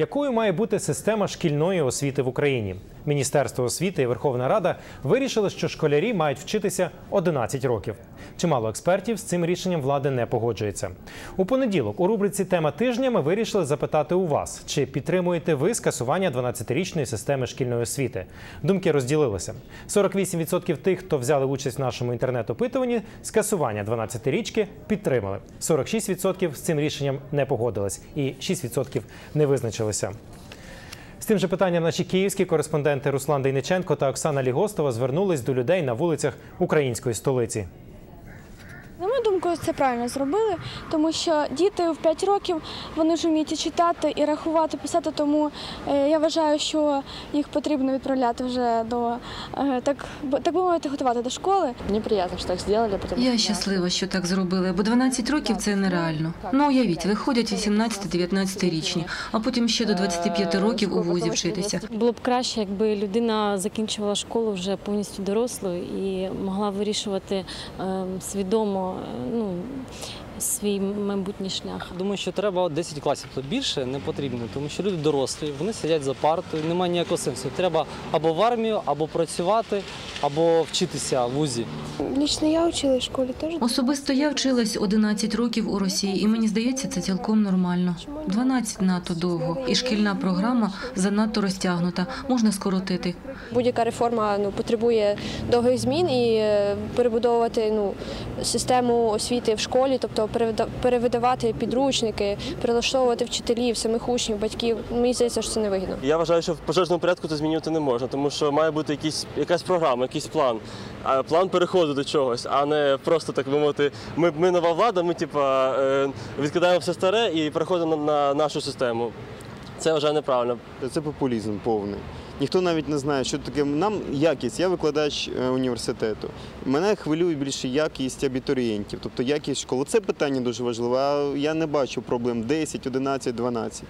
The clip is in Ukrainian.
Якою має бути система шкільної освіти в Україні? Міністерство освіти і Верховна Рада вирішили, що школярі мають вчитися 11 років. Чимало експертів з цим рішенням влади не погоджується. У понеділок у рубриці Тема тижня ми вирішили запитати у вас, чи підтримуєте ви скасування 12-річної системи шкільної освіти. Думки розділилися. 48% тих, хто взяли участь в нашому інтернет-опитуванні, скасування 12-річки підтримали. 46% з цим рішенням не погодились і 6% не визначилися. З тим же питанням наші київські кореспонденти Руслан Дейниченко та Оксана Лігостова звернулись до людей на вулицях української столиці. Думку, це правильно зробили, тому що діти в 5 років вони ж вміють і читати, і рахувати, писати. Тому е, я вважаю, що їх потрібно відправляти вже до е, так, так би мовити, готувати до школи. Мне приятно, что так сделали, Я щаслива, що так зробили, бо 12 років це нереально. Ну уявіть, виходять 18-19 річні, а потім ще до 25 років у вузі вчитися. Було б краще, якби людина закінчувала школу вже повністю дорослою і могла вирішувати е, свідомо е, ну, свій майбутній шлях. Думаю, що треба от 10 класів то більше не потрібно, тому що люди дорослі, вони сидять за партою, немає ніякого сенсу. Треба або в армію, або працювати, або вчитися в вузі. Лічно я вчила в школі теж. Особисто я вчилась 11 років у Росії, і мені здається, це цілком нормально. 12 надто довго, і шкільна програма занадто розтягнута, можна скоротити. Будь-яка реформа ну, потребує довгих змін і е, перебудовувати ну, систему освіти в школі, тобто перевидавати підручники, прилаштовувати вчителів, самих учнів, батьків. Мені здається, що це невигідно. Я вважаю, що в пожежному порядку це змінювати не можна, тому що має бути якийсь, якась програма, якийсь план. А план переходу до чогось, а не просто так би мовити, ми, ми нова влада, ми типа, е, відкидаємо все старе і переходимо на, на нашу систему. Це вже неправильно. Це популізм повний. Ніхто навіть не знає, що таке нам якість. Я викладач е, університету. Мене хвилює більше якість абітурієнтів, тобто якість школи. Це питання дуже важливе. А я не бачу проблем 10, 11, 12.